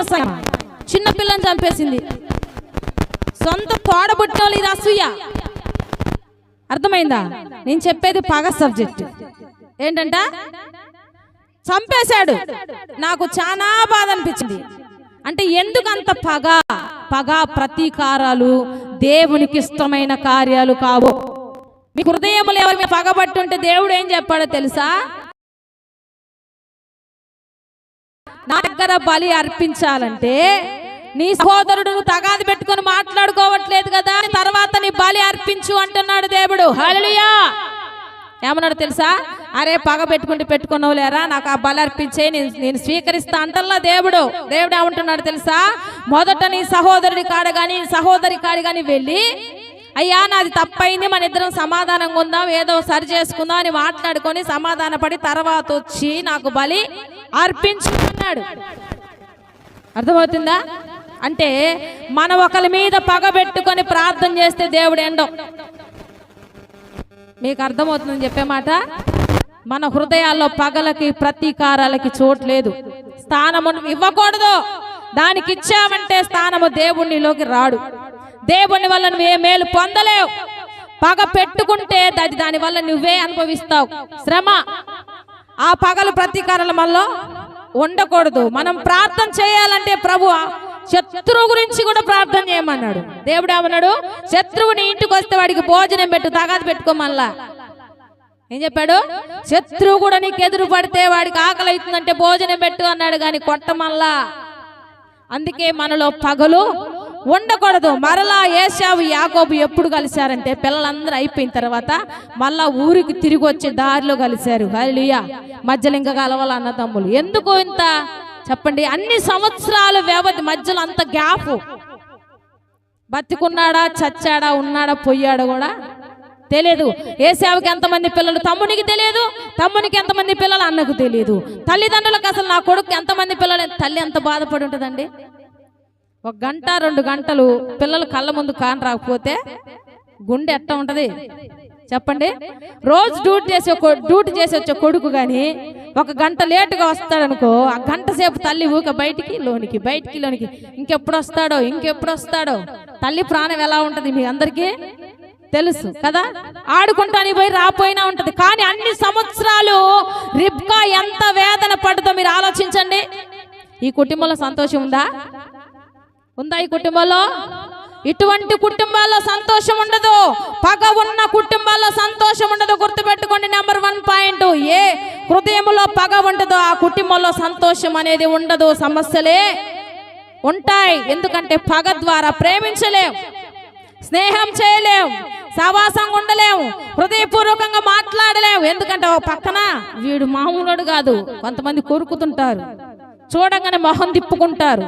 నరసయ్య చిన్న పిల్లని చంపేసింది. సొంత తోడబుట్టిన వాళ్ళు ఇది అసూయ అర్థమైందా? నేను చెప్పేది పగ సబ్జెక్ట్. ఏంటంట? చంపేశాడు. నాకు చాలా బాధ అనిపించింది. అంటే ఎందుకు అంత పగ? పగ ప్రతీకారాలు దేవునికి ఇష్టమైన కార్యాలు కావు. మీ హృదయములు ఎవరి మీద పగబట్టుంటే దేవుడు ఏం చెప్పాడో తెలుసా? నా దగ్గర బలి అర్పించాలంటే నీ సహోదరుడు నువ్వు తగాది పెట్టుకొని మాట్లాడుకోవట్లేదు కదా. తర్వాత నీ బలి అర్పించు అంటున్నాడు దేవుడు. హలియా ఏమన్నాడు తెలుసా? అరే పగ పెట్టుకుంటే పెట్టుకున్నావు లేరా నాకు ఆ బలి అర్పించే నేను నేను స్వీకరిస్తా అంటల్లా దేవుడు. దేవుడు ఏమంటున్నాడు తెలుసా? మొదట నీ సహోదరుడి కాడ కానీ సహోదరి కాడ కానీ వెళ్ళి అయ్యా నాది తప్పైంది మన ఇద్దరం సమాధానంగా ఉందాం ఏదో సరి చేసుకుందాం అని మాట్లాడుకొని సమాధానపడి తర్వాత వచ్చి నాకు బలి అర్పించు. అర్పించుకున్నాడు అర్థమవుతుందా? అంటే మన ఒకరి మీద పగ పెట్టుకొని ప్రార్థన చేస్తే దేవుడు ఎండో. మీకు అర్థమవుతుందని చెప్పే మాట? మన హృదయాల్లో పగలకి ప్రతీకారాలకి చోటు లేదు. స్థానము ఇవ్వకూడదు. దానికి ఇచ్చామంటే స్థానము దేవుణ్ణిలోకి రాడు. దేవుని వల్ల నువ్వు మేలు పొందలేవు. పగ పెట్టుకుంటే అది దాని వల్ల నువ్వే అనుభవిస్తావు. శ్రమ. ఆ పగలు ప్రతీకారాల వల్ల ఉండకూడదు. మనం ప్రార్థన చేయాలంటే ప్రభు శత్రువు గురించి కూడా ప్రార్థన చేయమన్నాడు. దేవుడు ఏమన్నాడు? శత్రువుని ఇంటికి వస్తే వాడికి భోజనం పెట్టు పెట్టుకో మళ్ళీ. ఏం చెప్పాడు? శత్రువు కూడా నీకు ఎదురు పడితే వాడికి ఆకలి అవుతుందంటే భోజనం పెట్టు అన్నాడు కానీ కొట్టమల్లా. అందుకే మనలో పగలు ఉండకూడదు. మరలా ఏసావు యాకోబు ఎప్పుడు కలిశారంటే పిల్లలందరూ అయిపోయిన తర్వాత మళ్ళా ఊరికి తిరిగి వచ్చే దారిలో కలిశారు. హలియా మధ్యలో ఇంకా కలవాల అన్న తమ్ములు. ఎందుకు ఇంత? చెప్పండి. అన్ని సంవత్సరాల వ్యవధి మధ్యలో అంత గ్యాప్. బతికున్నాడా చచ్చాడా ఉన్నాడా పోయాడా కూడా తెలియదు ఏసావుకి ఎంతమంది పిల్లలు? తమ్మునికి తెలియదు తమ్మునికి ఎంతమంది పిల్లలు? అన్నకు తెలియదు తల్లిదండ్రులకు అసలు నా కొడుకు ఎంతమంది పిల్లలు? తల్లి ఎంత బాధపడి ఉంటుందండి? ఒక గంట రెండు గంటలు పిల్లలు కళ్ళ ముందు కాని రాకపోతే గుండె ఎట్ట ఉంటుంది? చెప్పండి. రోజు డ్యూటీ చేసే డ్యూటీ చేసి వచ్చే కొడుకు కానీ ఒక గంట లేటుగా వస్తాడనుకో ఆ గంట సేపు తల్లి ఊక బయటికి లోనికి బయటికి లోనికి. ఇంకెప్పుడు వస్తాడో ఇంకెప్పుడు వస్తాడో? తల్లి ప్రాణం ఎలా ఉంటుంది మీ అందరికీ తెలుసు కదా? ఆడుకుంటానికి పోయి రాపోయినా ఉంటది. కానీ అన్ని సంవత్సరాలు రిబ్కా ఎంత వేదన పడుతుందో మీరు ఆలోచించండి. ఈ కుటుంబంలో సంతోషం ఉందా? ఉందా ఈ కుటుంబంలో? ఇటువంటి కుటుంబాల్లో సంతోషం ఉండదు. పగ ఉన్న కుటుంబాల్లో సంతోషం ఉండదు. గుర్తుపెట్టుకోండి నెంబర్ వన్ పాయింట్ ఏ. హృదయంలో పగ ఉండదు. ఆ కుటుంబంలో సంతోషం అనేది ఉండదు. సమస్యలే ఉంటాయి. ఎందుకంటే పగ ద్వారా ప్రేమించలేం. స్నేహం చేయలేం. సవాసంగా ఉండలేము హృదయపూర్వకంగా మాట్లాడలేము ఎందుకంటే ఒక పక్కన వీడు మామూలుడు కాదు. కొంతమంది కొరుకుతుంటారు. చూడంగానే మొహం తిప్పుకుంటారు.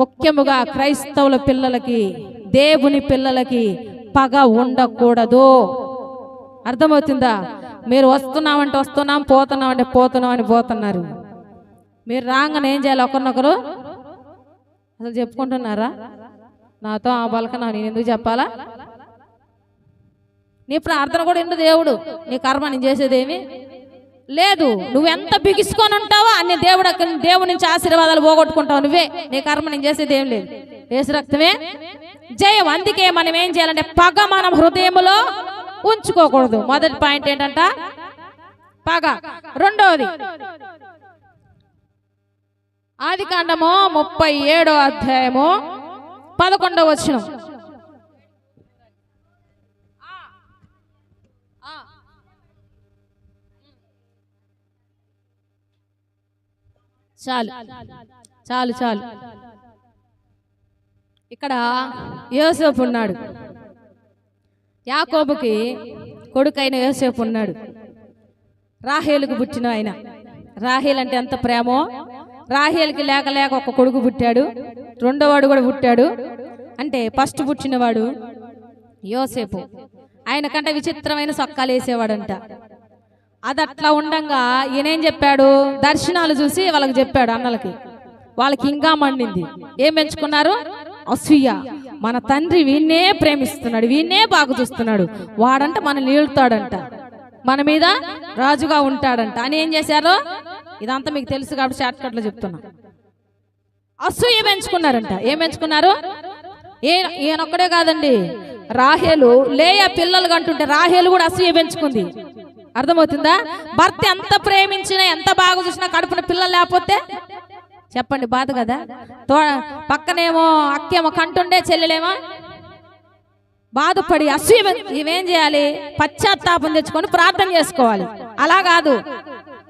ముఖ్యముగా క్రైస్తవుల పిల్లలకి దేవుని పిల్లలకి పగ ఉండకూడదు. అర్థమవుతుందా? మీరు వస్తున్నామంటే వస్తున్నాం పోతున్నామంటే పోతున్నాం అని పోతున్నారు. మీరు రాగానే ఏం చేయాలి? ఒకరినొకరు అసలు చెప్పుకుంటున్నారా? నాతో ఆ బలకనా నేను ఎందుకు చెప్పాలా? నీ ప్రార్థన కూడా ఎందు దేవుడు. నీ కర్మ నేను చేసేదేమి? లేదు నువ్వెంత బిగుసుకొని ఉంటావో అన్ని దేవుడు దేవుడి నుంచి ఆశీర్వాదాలు పోగొట్టుకుంటావు నువ్వే. నీ కర్మ నేను చేసేది ఏం లేదు. ఏసు రక్తమే. జయం. అందుకే మనం ఏం చేయాలంటే పగ మనం హృదయంలో ఉంచుకోకూడదు. మొదటి పాయింట్ ఏంటంట? పగ. రెండవది ఆది కాండము ముప్పై ఏడో అధ్యాయము పదకొండవ వచనం. చాలు. చాలు. చాలు ఇక్కడ యోసేపు ఉన్నాడు. యాకోబుకి కొడుకైన యోసేపు ఉన్నాడు. రాహేలుకు పుట్టిన ఆయన. రాహేల్ అంటే ఎంత ప్రేమో? రాహేల్కి లేక లేక ఒక కొడుకు పుట్టాడు. రెండోవాడు కూడా పుట్టాడు. అంటే ఫస్ట్ పుట్టినవాడు యోసేపు. ఆయన కంటే విచిత్రమైన సొక్కాలు వేసేవాడంట. అది అట్లా ఉండంగా ఈయనేం చెప్పాడు? దర్శనాలు చూసి వాళ్ళకి చెప్పాడు అన్నలకి. వాళ్ళకి ఇంకా మండింది. ఏం పెంచుకున్నారు? అసూయ. మన తండ్రి వీణ్ణే ప్రేమిస్తున్నాడు వీణ్ణే బాగా చూస్తున్నాడు. వాడంట మన నీళ్తాడంట మన మీద రాజుగా ఉంటాడంట. అని ఏం చేశారు? ఇదంతా మీకు తెలుసు కాబట్టి షార్ట్ కట్లో చెప్తున్నా. అసూయ పెంచుకున్నారంట. ఏం పెంచుకున్నారు? ఏ ఈయనొక్కడే కాదండి. రాహేలు లేయ పిల్లలు కంటుంటే రాహేలు కూడా అసూయ పెంచుకుంది. అర్థమవుతుందా? భర్త ఎంత ప్రేమించినా ఎంత బాగా చూసినా కడుపున పిల్లలు లేకపోతే? చెప్పండి బాధ కదా? తో పక్కనేమో అక్కేమో కంటుండే చెల్లెలేమో? బాధపడి అసూయ ఇవేం చేయాలి? పశ్చాత్తాపం తెచ్చుకొని ప్రార్థన చేసుకోవాలి. అలా కాదు.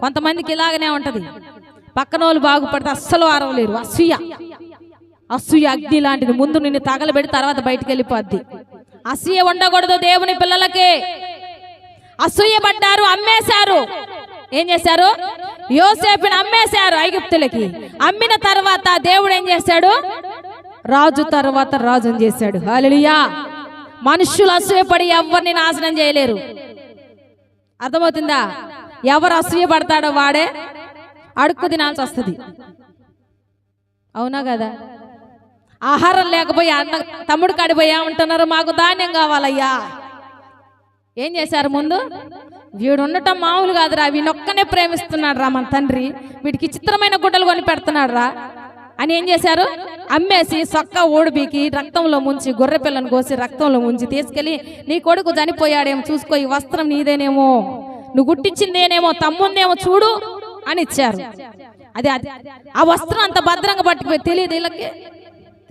కొంతమందికి ఇలాగనే ఉంటది. పక్కన వాళ్ళు బాగుపడితే అస్సలు ఆరవలేరు అసూయ. అసూయ అగ్ని లాంటిది. ముందు నిన్ను తగలబెట్టి తర్వాత బయటికి వెళ్ళిపోద్ది. అసూయ ఉండకూడదు దేవుని పిల్లలకి. అసూయపడ్డారు అమ్మేశారు. ఏం చేశారు? యోసేపుని అమ్మేశారు ఐగుప్తులకి. అమ్మిన తర్వాత దేవుడు ఏం చేశాడు? రాజు తర్వాత రాజుని చేశాడు. హల్లెలూయా. మనుషులు అసూయపడి ఎవరిని నాశనం చేయలేరు. అర్థమవుతుందా? ఎవరు అసూయ పడతాడో వాడే అడుక్కు తినాల్సి వస్తుంది. అవునా కదా? ఆహారం లేకపోయి అన్న తమ్ముడు కడిపోయా ఉంటున్నారు మాకు ధాన్యం కావాలయ్యా. ఏం చేశారు ముందు? వీడు ఉండటం మామూలు కాదురా వీళ్ళొక్కనే ప్రేమిస్తున్నాడు రా మన తండ్రి. వీడికి చిత్రమైన గుడ్డలు కొని పెడుతున్నాడు రా అని ఏం చేశారు? అమ్మేసి సొక్క ఓడిబీకి రక్తంలో ముంచి గొర్రె పిల్లను కోసి రక్తంలో ముంచి తీసుకెళ్ళి నీ కొడుకు చనిపోయాడేమో చూసుకో ఈ వస్త్రం నీదేనేమో. నువ్వు గుట్టించిందేనేమో తమ్ముందేమో చూడు అని ఇచ్చారు. అదే అది ఆ వస్త్రం అంత భద్రంగా పట్టుకుపోయి తెలియదు వీళ్ళకి.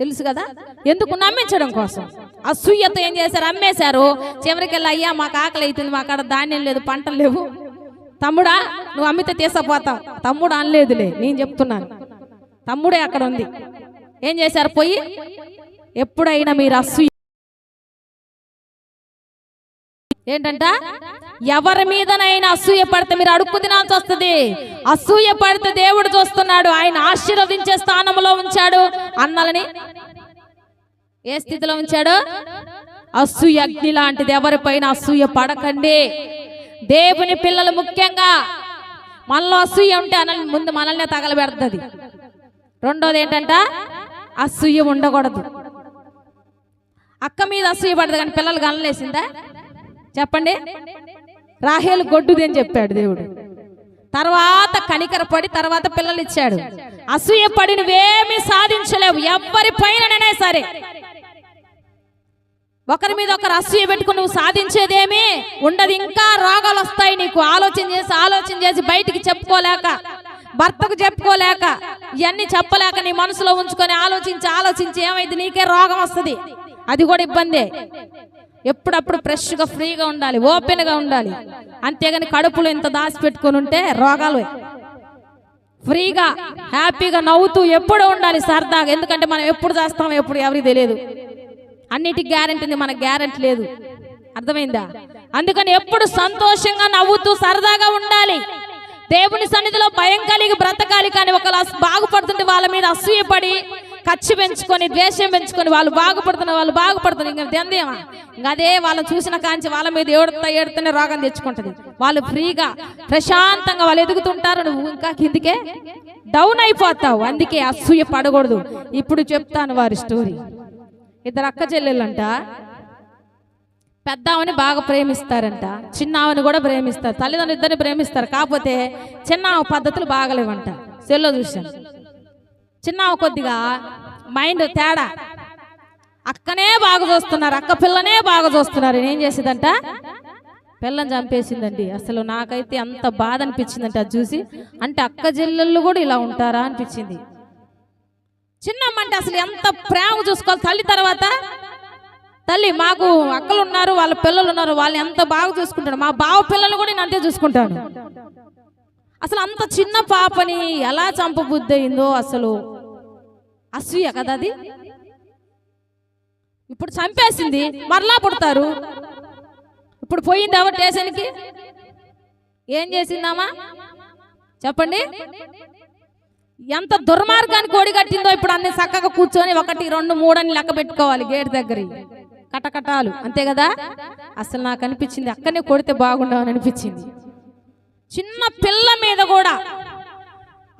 తెలుసు కదా? ఎందుకు నమ్మించడం కోసం? అసూయతో ఏం చేశారు? అమ్మేశారు. చివరికి వెళ్ళి అయ్యా మాకు ఆకలి అవుతుంది మా కాడ ధాన్యం లేదు పంటలు లేవు. తమ్ముడా నువ్వు అమ్మితే తీసుకుపోతావు తమ్ముడు అనలేదులే నేను చెప్తున్నాను. తమ్ముడే అక్కడ ఉంది. ఏం చేశారు? పోయి. ఎప్పుడైనా మీరు అసూయ ఏంటంట? ఎవరి మీదనైనా అసూయ పడితే మీరు అడుక్కు తినాల్సి వస్తుంది. అసూయ పడితే దేవుడు చూస్తున్నాడు. ఆయన ఆశీర్వదించే స్థానంలో ఉంచాడు. అన్నలని ఏ స్థితిలో ఉంచాడు? అసూయ అగ్ని లాంటిది ఎవరిపైన అసూయ పడకండి. దేవుని పిల్లలు ముఖ్యంగా మనలో అసూయ ఉంటే అన ముందు మనల్నే తగలబెడుతుంది. రెండోది ఏంటంట? అసూయ ఉండకూడదు. అక్క మీద అసూయ పడదు కానీ పిల్లలు గనలేసిందా చెప్పండి. రాహేలు గొడ్డుది అని చెప్పాడు దేవుడు. తర్వాత కనికర పడి తర్వాత పిల్లలు ఇచ్చాడు. అసూయ పడి నువ్వేమీ సాధించలేవు. ఎవరి పైననే సరే. ఒకరి మీద ఒకరు అసూయ పెట్టుకుని నువ్వు సాధించేదేమీ ఉండదు. ఇంకా రోగాలు వస్తాయి నీకు. ఆలోచన చేసి ఆలోచన చేసి బయటికి చెప్పుకోలేక భర్తకు చెప్పుకోలేక ఇవన్నీ చెప్పలేక నీ మనసులో ఉంచుకొని ఆలోచించి ఆలోచించి ఏమైంది? నీకే రోగం వస్తుంది. అది కూడా ఇబ్బందే. ఎప్పుడప్పుడు ఫ్రెష్గా ఫ్రీగా ఉండాలి. ఓపెన్గా ఉండాలి. అంతేగాని కడుపులో ఇంత దాచిపెట్టుకుని ఉంటే రోగాలు. ఫ్రీగా హ్యాపీగా నవ్వుతూ ఎప్పుడు ఉండాలి సరదాగా. ఎందుకంటే మనం ఎప్పుడు చేస్తాం ఎప్పుడు ఎవరికి తెలియదు. అన్నిటికి గ్యారెంటీ ఉంది. మనకు గ్యారెంటీ లేదు. అర్థమైందా? అందుకని ఎప్పుడు సంతోషంగా నవ్వుతూ సరదాగా ఉండాలి. దేవుని సన్నిధిలో భయం కలిగి బ్రతకాలి కానీ ఒకలా బాగుపడుతుంటే వాళ్ళ మీద అసూయపడి ఖర్చు పెంచుకొని ద్వేషం పెంచుకొని వాళ్ళు బాగుపడుతున్న వాళ్ళు బాగుపడుతున్నారు. ఇంకా దెందేమా ఇంకా అదే వాళ్ళని చూసిన కాంచి వాళ్ళ మీద ఏడుతా ఏడుతూనే రోగం తెచ్చుకుంటుంది. వాళ్ళు ఫ్రీగా ప్రశాంతంగా వాళ్ళు ఎదుగుతుంటారు. నువ్వు ఇంకా కిందికే డౌన్ అయిపోతావు. అందుకే అసూయ పడకూడదు. ఇప్పుడు చెప్తాను వారి స్టోరీ ఇద్దరు అక్క చెల్లెళ్ళంట పెద్ద ఆమెని బాగా ప్రేమిస్తారంట. చిన్న ఆమెను కూడా ప్రేమిస్తారు. తల్లిదండ్రులు ఇద్దరిని ప్రేమిస్తారు. కాకపోతే చిన్న ఆమె పద్ధతులు బాగలేవంట. సెల్లో చూశాను. చిన్న ఆమె కొద్దిగా మైండ్ తేడా. అక్కనే బాగా చూస్తున్నారు. అక్క పిల్లనే బాగా చూస్తున్నారు. ఏం చేసేదంట? పిల్లని చంపేసిందండి. అసలు నాకైతే అంత బాధ అనిపించిందంట. అది చూసి అంటే అక్క చెల్లెళ్ళు కూడా ఇలా ఉంటారా అనిపించింది. చిన్నమ్మ అంటే అసలు ఎంత ప్రేమ చూసుకోవాలి? తల్లి తర్వాత? తల్లి మాకు అక్కలు ఉన్నారు వాళ్ళ పిల్లలు ఉన్నారు వాళ్ళు ఎంత బాగా చూసుకుంటాడు? మా బావ పిల్లలు కూడా నేను అంతే చూసుకుంటాను. అసలు అంత చిన్న పాపని ఎలా చంపబుద్ధి అయిందో అసలు అసూయ కదా అది? ఇప్పుడు చంపేసింది మరలా పుడతారు. ఇప్పుడు పోయింది ఎవరు స్టేషన్కి? ఏం చేసిందామా చెప్పండి. ఎంత దుర్మార్గానికి ఓడి కట్టిందో ఇప్పుడు అన్ని చక్కగా కూర్చొని ఒకటి రెండు మూడు అని లెక్క పెట్టుకోవాలి గేట్ దగ్గర కటకటాలు అంతే కదా? అసలు నాకు అనిపించింది అక్కనే కొడితే బాగుండవని అనిపించింది. చిన్న పిల్ల మీద కూడా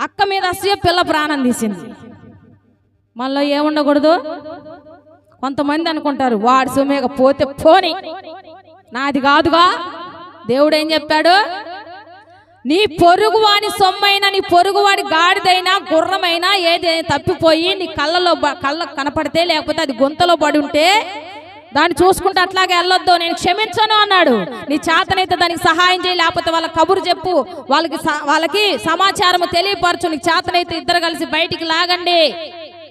అక్క మీద అసూయ పిల్ల ప్రాణం తీసింది. మనలో ఏముండకూడదు? కొంతమంది అనుకుంటారు వాడి సొమ్మేగ పోతే పోని. నాది కాదుగా. దేవుడు ఏం చెప్పాడు? నీ పొరుగువాని సొమ్మైన నీ పొరుగువాడి గాడిదైనా గుర్రమైనా ఏదైనా తప్పిపోయి నీ కళ్ళలో కళ్ళ కనపడితే లేకపోతే అది గొంతలో పడి ఉంటే దాన్ని చూసుకుంటే అట్లాగే వెళ్ళొద్దు నేను క్షమించను అన్నాడు. నీ చేతనైతే దానికి సహాయం చేయి లేకపోతే వాళ్ళ కబురు చెప్పు. వాళ్ళకి స- వాళ్ళకి సమాచారం తెలియపరచు నీకు చేతనైతే ఇద్దరు కలిసి బయటికి లాగండి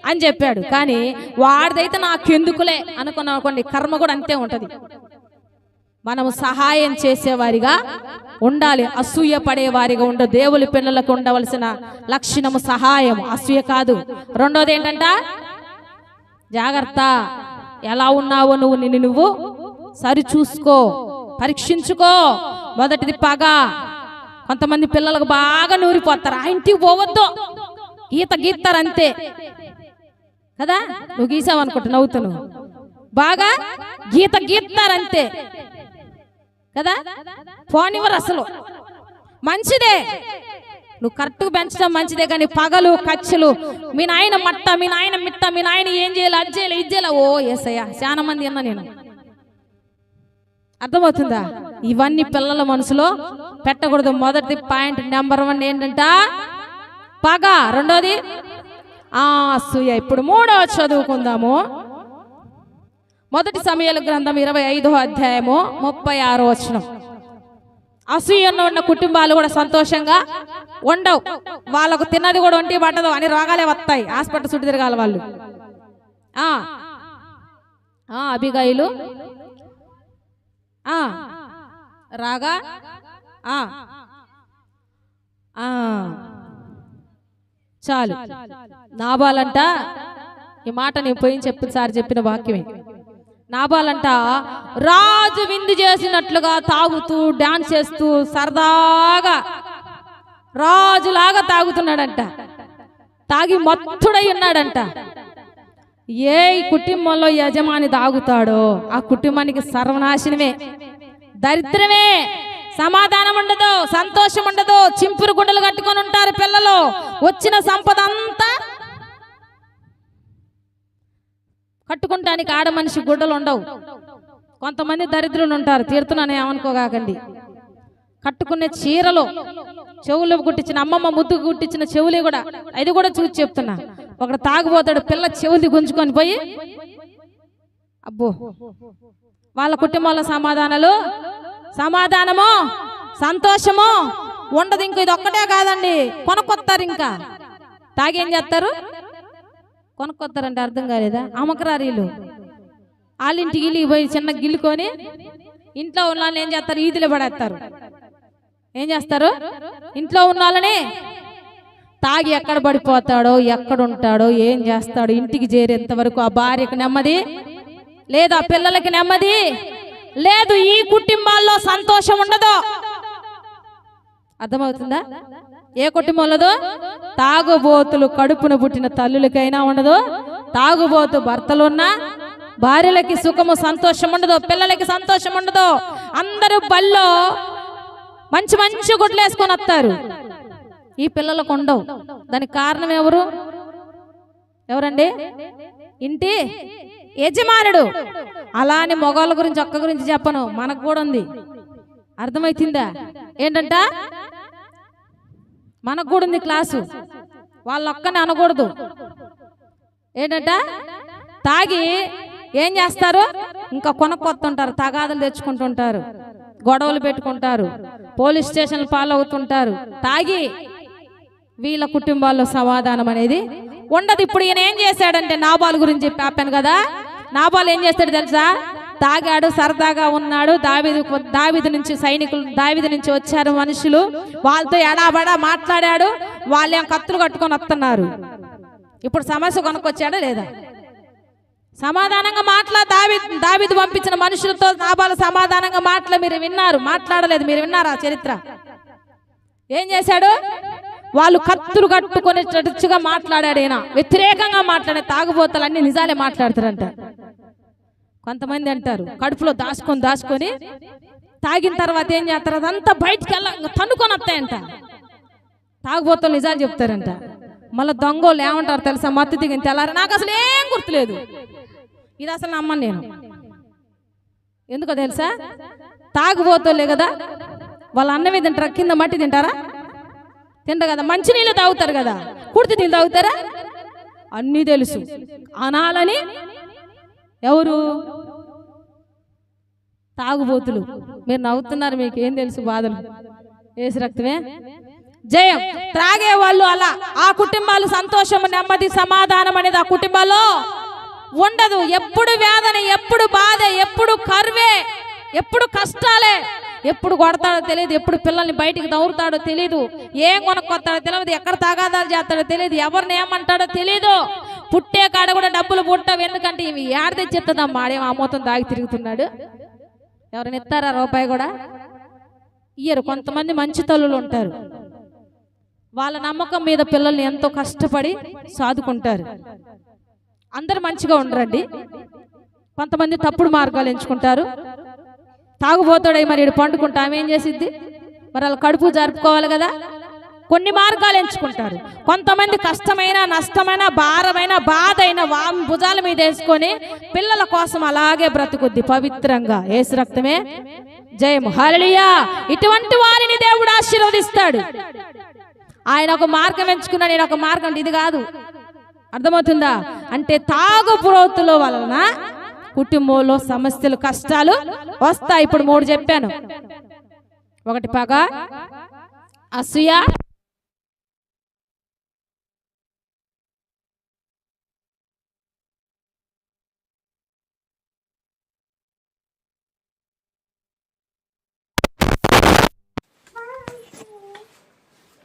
అని చెప్పాడు. కానీ వాడిదైతే నాకెందుకులే అనుకున్నాం అనుకోండి కర్మ కూడా అంతే ఉంటుంది. మనము సహాయం చేసేవారిగా ఉండాలి. అసూయ పడేవారిగా ఉండ. దేవుని పిల్లలకు ఉండవలసిన లక్షణము సహాయం. అసూయ కాదు. రెండోది ఏంటంట? జాగ్రత్త. ఎలా ఉన్నావో నువ్వు నిన్ను నువ్వు సరి చూసుకో పరీక్షించుకో. మొదటిది పగ. కొంతమంది పిల్లలకు బాగా నూరిపోతారు. ఆ ఇంటికి పోవద్దు. గీత గీస్తారు అంతే. కదా? నువ్వు గీసావు అనుకుంటా నవ్వుతాను. బాగా? గీత గీస్తారంతే కదా? పోనివ్వరు అసలు. మంచిదే. నువ్వు కరెక్ట్గా పెంచడం మంచిదే కానీ పగలు కచ్చలు మీ నాయన మట్ట మీ నాయన మిట్ట మీ నాయన ఏం చేయాలి అది చేయాలి ఇది చేయాలి. ఓ ఎస్ఐయా చాలా మంది అన్నా నేను. అర్థమవుతుందా? ఇవన్నీ పిల్లల మనసులో పెట్టకూడదు. మొదటి పాయింట్ నెంబర్ వన్ ఏంటంట? పగ. రెండోది? ఆ అసూయ. ఇప్పుడు మూడో చదువుకుందాము. మొదటి సమయాల గ్రంథం ఇరవై ఐదో అధ్యాయము ముప్పై ఆరో వచనం. అసూయన్న ఉన్న కుటుంబాలు కూడా సంతోషంగా ఉండవు. వాళ్ళకు తిన్నది కూడా ఒంటి పట్టదు అని రోగాలే వస్తాయి హాస్పిటల్ చుట్టూ తిరగాల వాళ్ళు. అభిగాయులు అభిగాయిలు రాగా. చాలు. నాబాలంట ఈ మాట నేను పోయి చెప్పిన సార్ చెప్పిన వాక్యమే. నాబాలంట రాజు విందు చేసినట్లుగా తాగుతూ డాన్స్ చేస్తూ సరదాగా రాజులాగా తాగుతున్నాడంట. తాగి మత్తుడై ఉన్నాడంట. ఏ కుటుంబంలో యజమాని తాగుతాడో ఆ కుటుంబానికి సర్వనాశనమే. దరిద్రమే. సమాధానం ఉండదు సంతోషం ఉండదు. చింపురు గుండెలు కట్టుకొని ఉంటారు పిల్లలు. వచ్చిన సంపద అంతా కట్టుకుంటానికి ఆడ మనిషి గుడ్డలు ఉండవు. కొంతమంది దరిద్రులు ఉంటారు. తీరుతున్నాను ఏమనుకోగాకండి. కట్టుకునే చీరలు చెవులు కుట్టించిన అమ్మమ్మ ముద్దు కుట్టించిన చెవులే కూడా అది కూడా చూసి చెప్తున్నా. ఒకడు తాగుపోతాడు పిల్ల చెవులు గుంజుకొని పోయి అబ్బో వాళ్ళ కుటుంబంలో సమాధానాలు సమాధానము సంతోషము ఉండదు. ఇంక ఇది ఒక్కటే కాదండి. కొనుక్కొస్తారు ఇంకా. తాగేం చేస్తారు? కొనుక్కొత్తారంటే అర్థం కాలేదా? అమ్మకరారీలు వాళ్ళింటికి గిల్లికి పోయి చిన్న గిల్లుకొని ఇంట్లో ఉన్న వాళ్ళని ఏం చేస్తారు? ఈదిలో పడేస్తారు. ఏం చేస్తారు? ఇంట్లో ఉన్న వాళ్ళని తాగి ఎక్కడ పడిపోతాడో ఎక్కడ ఉంటాడో ఏం చేస్తాడో ఇంటికి చేరేంత వరకు ఆ భార్యకు నెమ్మది లేదు ఆ పిల్లలకి నెమ్మది లేదు ఈ కుటుంబాల్లో సంతోషం ఉండదు. అర్థమవుతుందా? ఏ కుటుంబంలో తాగుబోతులు కడుపున పుట్టిన తల్లులకైనా ఉండదు. తాగుబోతు భర్తలున్నా భార్యలకి సుఖము సంతోషం ఉండదు. పిల్లలకి సంతోషం ఉండదు. అందరూ బల్లో మంచి మంచి గుడ్లు వేసుకొని వస్తారు. ఈ పిల్లలకు ఉండవు దానికి కారణం ఎవరు? ఎవరండి? ఇంటి యజమానుడు. అలా అని మొగాళ్ళ గురించి ఒక్క గురించి చెప్పను. మనకు కూడా ఉంది. అర్థమైతుందా? ఏంటంట? మనకు కూడా ఉంది క్లాసు. వాళ్ళొక్కని అనకూడదు ఏంటంట తాగి ఏం చేస్తారు? ఇంకా కొనుక్కొస్తుంటారు తగాదులు తెచ్చుకుంటుంటారు గొడవలు పెట్టుకుంటారు పోలీస్ స్టేషన్లు పాలవుతుంటారు. తాగి వీళ్ళ కుటుంబాల్లో సమాధానం అనేది ఉండదు. ఇప్పుడు ఈయన ఏం చేశాడంటే నాబాల్ గురించి చెప్పాను కదా. నాబాల్ ఏం చేస్తాడు తెలుసా? తాగాడు సరదాగా ఉన్నాడు. దావిదు దావిది నుంచి సైనికులు దావిది నుంచి వచ్చారు మనుషులు. వాళ్ళతో ఎడాబడా మాట్లాడాడు. వాళ్ళేం కత్తులు కట్టుకొని వస్తున్నారు. ఇప్పుడు సమస్య కొనుక్కొచ్చాడా లేదా? సమాధానంగా మాట్లా దావి దావిదు పంపించిన మనుషులతో నాబాలు సమాధానంగా మాట్లా మీరు విన్నారు. మాట్లాడలేదు. మీరు విన్నారా చరిత్ర? ఏం చేశాడు? వాళ్ళు కత్తులు కట్టుకునేటట్టుగా మాట్లాడాడు ఈయన. వ్యతిరేకంగా మాట్లాడే తాగుబోతలు అన్ని నిజాలే మాట్లాడతారంట. కొంతమంది అంటారు కడుపులో దాచుకొని దాచుకొని తాగిన తర్వాత ఏం చేస్తారు? అదంతా బయటికి వెళ్ళ తన్నుకొని వస్తాయంట. తాగుబోతలు నిజాలు చెప్తారంట. మళ్ళీ దొంగోళ్ళు ఏమంటారు తెలుసా? మత్తు దిగిన తెల్లారి నాకు అసలు ఏం గుర్తులేదు. ఇది అసలు నమ్మను నేను. ఎందుకో తెలుసా? తాగుబోతోలే కదా. వాళ్ళ అన్నమే తింటారా? కింద మట్టి తింటారా? తింటారు కదా. మంచి నీళ్ళు తాగుతారు కదా. కుడితి నీళ్ళు తాగుతారా? అన్నీ తెలుసు. అనాలని ఎవరు? తాగుబోతులు. మీరు నవ్వుతున్నారు మీకు ఏం తెలుసు బాధలు? ఏసు రక్తమే? జయం. త్రాగే వాళ్ళు అలా. ఆ కుటుంబాలు సంతోషం నెమ్మది సమాధానం అనేది ఆ కుటుంబాల్లో ఉండదు. ఎప్పుడు వేదన ఎప్పుడు బాధ ఎప్పుడు కరువే ఎప్పుడు కష్టాలే ఎప్పుడు కొడతాడో తెలియదు ఎప్పుడు పిల్లల్ని బయటికి దౌరుతాడో తెలియదు ఏం కొనుక్కొస్తాడో తెలియదు ఎక్కడ తగాదాలు చేస్తాడో తెలియదు ఎవరిని ఏమంటాడో తెలియదు పుట్టే కాడ కూడా డబ్బులు పుట్టవు ఎందుకంటే ఇవి ఏడ తెచ్చిస్తుందమ్మా ఆడేం అమ్మోతం దాగి తిరుగుతున్నాడు. ఎవరైనా ఇస్తారా రూపాయి కూడా? ఇయ్యరు కొంతమంది మంచి తల్లులు ఉంటారు. వాళ్ళ నమ్మకం మీద పిల్లల్ని ఎంతో కష్టపడి సాదుకుంటారు. అందరు మంచిగా ఉండరండి. కొంతమంది తప్పుడు మార్గాలు ఎంచుకుంటారు. తాగుబోతాడై మరి ఈడు పండుకుంటా ఆమె ఏం చేసిద్ది? మరి వాళ్ళ కడుపు జరుపుకోవాలి కదా? కొన్ని మార్గాలు ఎంచుకుంటారు. కొంతమంది కష్టమైన నష్టమైన భారమైన బాధ అయిన వామ్ భుజాల మీద వేసుకొని పిల్లల కోసం అలాగే బ్రతుకుద్ది పవిత్రంగా. ఏసు రక్తమే. జయము. హల్లెలూయా. ఇటువంటి వారిని దేవుడు ఆశీర్వదిస్తాడు. ఆయన ఒక మార్గం ఎంచుకున్నా నేను ఒక మార్గం ఇది కాదు. అర్థమవుతుందా? అంటే తాగుపురోతుల వలన కుటుంబంలో సమస్యలు కష్టాలు వస్తాయి. ఇప్పుడు మూడు చెప్పాను. ఒకటి పగ అసూయ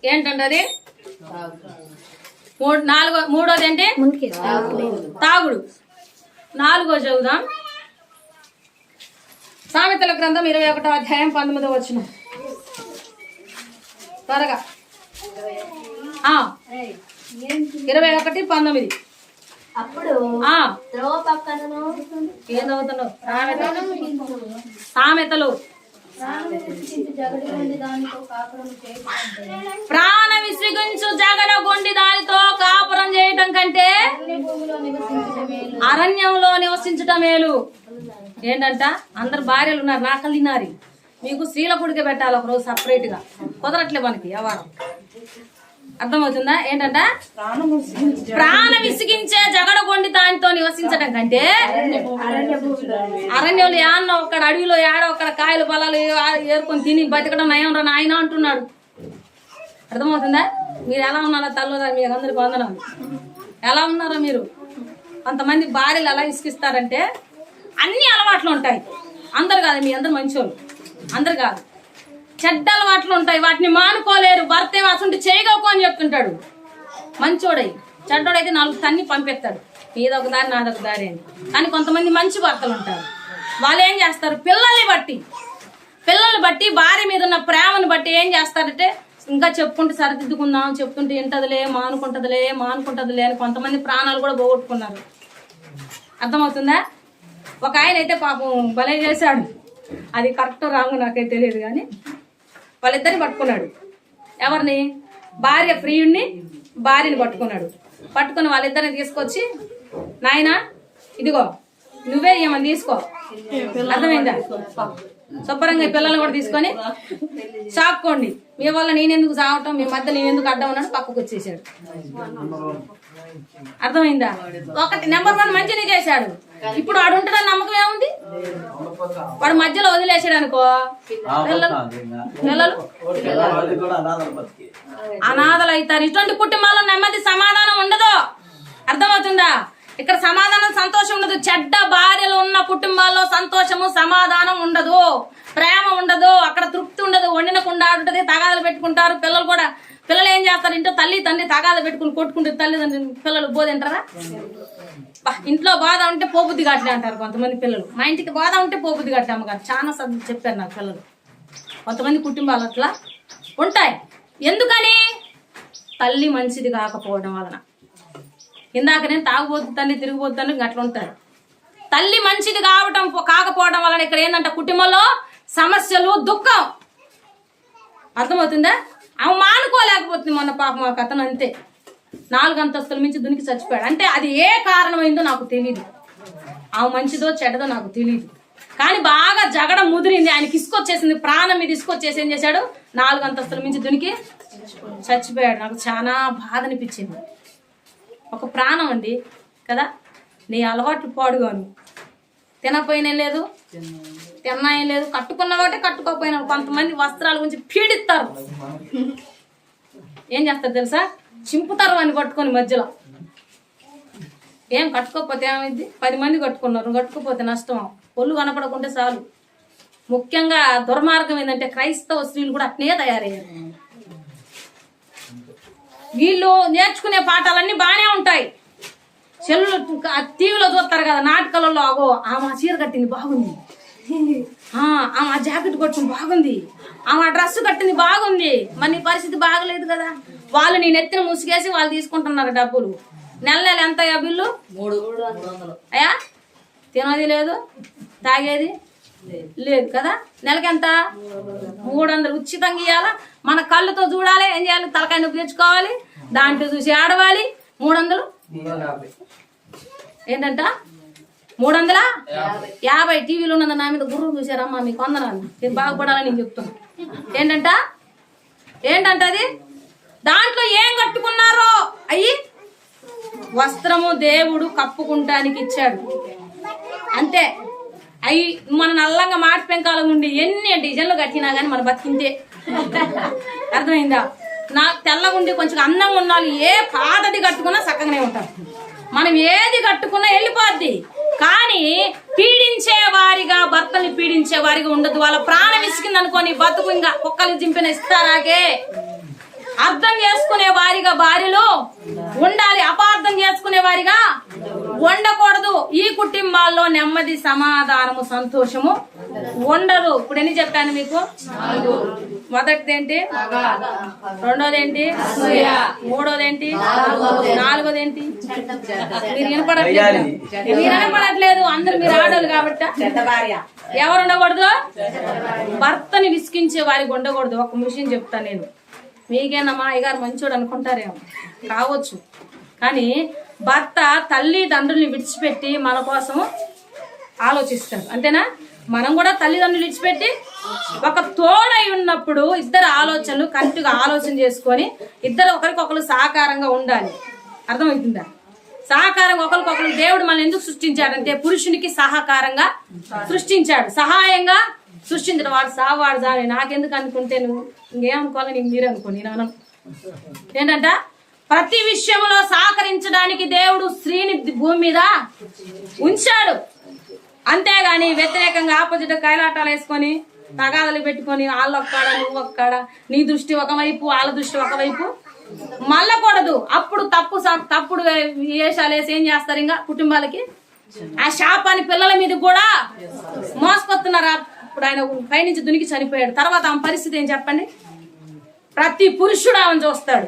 ఏంటంటే అది మూడు నాలుగో మూడోది ఏంటి? తాగుడు. నాలుగో చదువుదాం. సామెతల గ్రంథం ఇరవై ఒకటో అధ్యాయం పంతొమ్మిదో వచ్చిన త్వరగా. ఇరవై ఒకటి పంతొమ్మిది. అప్పుడు సామెతలు. ప్రాణ విసిగించు జగడ గొండి దానితో కాపురం చేయటం కంటే అరణ్యంలో నివసించటం మేలు. ఏంటంట? అందరు భార్యలు ఉన్నారు నా కలినారి మీకు స్త్రీల గుడికి పెట్టాలి ఒకరోజు సపరేట్గా. కుదరట్లే మనకి వ్యవహారం. అర్థమవుతుందా? ఏంటంట? ప్రాణ విసిగించే జగడగొండి దానితో నివసించడం కంటే అరణ్యంలో యాన్న ఒక్కడ అడవిలో ఏడో ఒక్కడ కాయలు పొలాలు ఏరుకొని తిని బతకడం నయం రా నాయన అంటున్నాడు. అర్థమవుతుందా? మీరు ఎలా ఉన్నారో తల్లు మీకు అందరికి వందనాలు. ఎలా ఉన్నారో మీరు? కొంతమంది భార్యలు ఎలా ఇసుకిస్తారంటే అన్ని అలవాట్లు ఉంటాయి. అందరు కాదు మీ అందరు మంచోళ్ళు. అందరు కాదు. చెడ్డ అలవాట్లు ఉంటాయి. వాటిని మానుకోలేరు. భర్త ఏమో అసలు చేయగకు అని చెప్తుంటాడు. మంచోడై. చెడ్డోడైతే నాలుగు తన్ని పంపిస్తాడు నీదొక దారి నాదొక దారి అని. కానీ కొంతమంది మంచి భర్తలు ఉంటారు. వాళ్ళు ఏం చేస్తారు? పిల్లల్ని బట్టి. పిల్లల్ని బట్టి భార్య మీద ఉన్న ప్రేమను బట్టి ఏం చేస్తారంటే ఇంకా చెప్పుకుంటూ సరిదిద్దుకుందాం చెప్తుంటే ఇంటదిలే మానుకుంటదిలే మానుకుంటదిలే అని కొంతమంది ప్రాణాలు కూడా పోగొట్టుకున్నారు. అర్థమవుతుందా? ఒక ఆయన అయితే పాపం భలే చేశాడు. అది కరెక్ట్ రాంగ్ నాకైతే తెలియదు కానీ వాళ్ళిద్దరిని పట్టుకున్నాడు. ఎవరిని? భార్య ప్రియుణ్ణి భార్యని పట్టుకున్నాడు. పట్టుకుని వాళ్ళిద్దరిని తీసుకొచ్చి నాయనా ఇదిగో నువ్వే ఏమని తీసుకో. అర్థమైందా? శుభ్రంగా పిల్లలు పిల్లల్ని కూడా తీసుకొని సాక్కోండి మీ వల్ల నేనెందుకు సాగటం మీ మధ్య నేనెందుకు అడ్డం ఉన్నాడు పక్కకు వచ్చేసాడు. అర్థమైందా? ఒకటి నెంబర్ వన్ మంచిని చేశాడు. ఇప్పుడు వాడు ఉంటాడని నమ్మకం ఏముంది? వాడు మధ్యలో వదిలేసాడు అనుకో. పిల్లలు పిల్లలు అనాథలు అనాథలు అవుతారు ఇటువంటి కుటుంబాల్లో నెమ్మది సమాధానం ఉండదు. అర్థమవుతుందా? ఇక్కడ సమాధానం సంతోషం ఉండదు. చెడ్డ భార్యలు ఉన్న కుటుంబాల్లో సంతోషము సమాధానం ఉండదు. ప్రేమ ఉండదు. అక్కడ తృప్తి ఉండదు. వండిన కుండా ఉంటుంది తగాదాలు పెట్టుకుంటారు. పిల్లలు కూడా పిల్లలు ఏం చేస్తారు? ఇంట్లో తల్లి తండ్రి తగాద పెట్టుకుని కొట్టుకుంటారు. తల్లిదండ్రి పిల్లలు బోధింటారా ఇంట్లో బాధ ఉంటే పోబుద్ది గట్లే అంటారు కొంతమంది పిల్లలు. మా ఇంటికి బాధ ఉంటే పోబుద్ది గట్లే అమ్మగారు. చాలా సద్దు చెప్పారు నాకు పిల్లలు. కొంతమంది కుటుంబాలు అట్లా ఉంటాయి. ఎందుకని? తల్లి మంచిది కాకపోవడం వలన. ఇందాక నేను తాగుబోతుందని తిరిగిపోతాను అట్లా ఉంటారు. తల్లి మంచిది కావటం కాకపోవడం వలన ఇక్కడ ఏంటంటే కుటుంబంలో సమస్యలు దుఃఖం. అర్థమవుతుందా? ఆమె మానుకోలేకపోతుంది మొన్న పాపం ఆ కథను అంతే. నాలుగు అంతస్తుల మించి దునికి చచ్చిపోయాడు. అంటే అది ఏ కారణమైందో నాకు తెలియదు ఆమె మంచిదో చెడ్డదో నాకు తెలియదు కానీ బాగా జగడ ముదిరింది. ఆయనకి ఇసుకొచ్చేసింది ప్రాణం మీద ఇసుకొచ్చేసి ఏం చేశాడు? నాలుగు అంతస్తుల మించి దునికి చచ్చిపోయాడు. నాకు చాలా బాధ అనిపించింది. ఒక ప్రాణం అండి కదా? నీ అలవాట్లు పాడుగాను తినపోయినా లేదు తిన్నా లేదు కట్టుకున్న ఒకటే కట్టుకోకపోయినా కొంతమంది వస్త్రాల గురించి పీడిస్తారు. ఏం చేస్తారు తెలుసా? చింపుతారు అని పట్టుకొని మధ్యలో. ఏం కట్టుకోకపోతే ఏమైంది? పది మంది కట్టుకున్నారు. కట్టుకోపోతే నష్టం. ఒళ్ళు కనపడకుంటే చాలు. ముఖ్యంగా దుర్మార్గం ఏంటంటే క్రైస్తవ స్త్రీలు కూడా అట్నే తయారయ్యారు. వీళ్ళు నేర్చుకునే పాఠాలన్నీ బాగానే ఉంటాయి. చెల్లు టీవీలో చూస్తారు కదా నాటకాలలో అగో ఆమె చీర కట్టింది బాగుంది. ఆమె ఆ జాకెట్ కట్టింది బాగుంది. ఆమె ఆ డ్రెస్ కట్టింది బాగుంది. మరి పరిస్థితి బాగలేదు కదా. వాళ్ళు నీ నెత్తిన ముసుగేసి వాళ్ళు తీసుకుంటున్నారు డబ్బులు. నెల నెల ఎంత బిల్లు? మూడు. అయ్యా తినది లేదు తాగేది. లేదు కదా? నెలకెంత? మూడు వందలు ఉచితంగా ఇవ్వాలా మన కళ్ళుతో చూడాలి ఏం చేయాలి? తలకాయ నొప్పి తెచ్చుకోవాలి దాంట్లో చూసి ఆడవాలి. మూడు వందలు ఏంటంట? మూడు వందల యాభై. టీవీలు ఉన్నది నా మీద గుర్రం చూసారమ్మా మీకు వందనాలు మీరు బాగుపడాలని నేను చెప్తున్నా. ఏంటంట? ఏంటంట అది? దాంట్లో ఏం కట్టుకున్నారో? అయ్యి వస్త్రము దేవుడు కప్పుకుంటానికి ఇచ్చాడు. అంతే. అవి మన నల్లంగా మాటి పెంకాలం ఉండి ఎన్ని డిజైన్లు కట్టినా గానీ మన బతికింతే అర్థమైందా? నాకు తెల్లగుండి కొంచెం అందంగా ఉండాలి. ఏ పాతది కట్టుకున్నా చక్కగానే ఉంటాం. మనం ఏది కట్టుకున్నా వెళ్ళిపోద్ది. కానీ పీడించే వారిగా భర్తని పీడించే వారిగా ఉండదు. వాళ్ళ ప్రాణం ఇసుకింది అనుకోని బతుకు ఇంకా కుక్కలు చింపిన ఇస్తారాకే. అర్థం చేసుకునే వారిగా భార్యలు ఉండాలి అపార్థం చేసుకునే వారిగా ఉండకూడదు. ఈ కుటుంబాల్లో నెమ్మది సమాధానము సంతోషము ఉండరు ఇప్పుడు ఎన్ని చెప్పాను మీకు? మొదటిది ఏంటి రెండోది ఏంటి మూడోది ఏంటి నాలుగోది ఏంటి మీరు వినపడట్లేదు. మీరు వినపడట్లేదు. అందరు మీరు ఆడోళ్ళు కాబట్టి. ఎవరు ఉండకూడదు? భర్తని విసికించే వారికి ఉండకూడదు. ఒక విషయం చెప్తాను నేను. మీకేనా మా అయ్యగారు మంచోడు అనుకుంటారేమో. కావచ్చు. కానీ భర్త తల్లిదండ్రుల్ని విడిచిపెట్టి మన కోసం ఆలోచిస్తారు. అంతేనా? మనం కూడా తల్లిదండ్రులు విడిచిపెట్టి ఒక తోడై ఉన్నప్పుడు ఇద్దరు ఆలోచనలు కరెక్ట్గా ఆలోచన చేసుకొని ఇద్దరు ఒకరికొకరు సహకారంగా ఉండాలి. అర్థమవుతుందా? సహకారంగా ఒకరికొకరు దేవుడు మనల్ని ఎందుకు సృష్టించాడంటే పురుషునికి సహకారంగా సృష్టించాడు. సహాయంగా సృష్టించిన వాడు సావాడు దాని నాకెందుకు అనుకుంటే నువ్వు? ఇంకేమనుకోవాలి? నీకు మీరు అనుకోండి నేను అనను. ఏంటంట? ప్రతి విషయంలో సహకరించడానికి దేవుడు స్త్రీని భూమి మీద ఉంచాడు. అంతేగాని వ్యతిరేకంగా ఆపోజిట్ కైలాటాలు వేసుకొని తగాదలు పెట్టుకొని వాళ్ళొక్కడ నువ్వు ఒక్కడ నీ దృష్టి ఒకవైపు వాళ్ళ దృష్టి ఒకవైపు మళ్ళకూడదు. అప్పుడు తప్పు స- తప్పుడు వేషాలు వేసి ఏం చేస్తారు ఇంకా కుటుంబాలకి? ఆ శాపాన్ని పిల్లల మీద కూడా మోసుకొస్తున్నారు. ఇప్పుడు ఆయన పైనుంచి దునికి చనిపోయాడు. తర్వాత ఆమె పరిస్థితి ఏం చెప్పండి? ప్రతి పురుషుడు ఆమెను చూస్తాడు.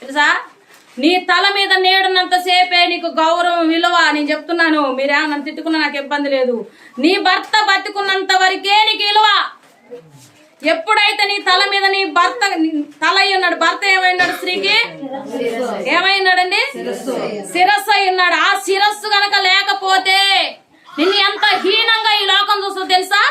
తెలుసా? నీ తల మీద నేడున్నంత సేపే నీకు గౌరవం విలువ. నేను చెప్తున్నాను మీరేమన్నా తిట్టుకున్నా నాకు ఇబ్బంది లేదు. నీ భర్త బతికున్నంత వరకే నీకు విలువ. ఎప్పుడైతే నీ తల మీద నీ భర్త తల అయి ఉన్నాడు భర్త ఏమైనాడు స్త్రీకి? ఏమైనాడండి శిరస్సు అయి ఉన్నాడు. ఆ శిరస్సు గనక నిన్ను ఎంత హీనంగా ఈ లోకం చూస్తుంది తెలుసా?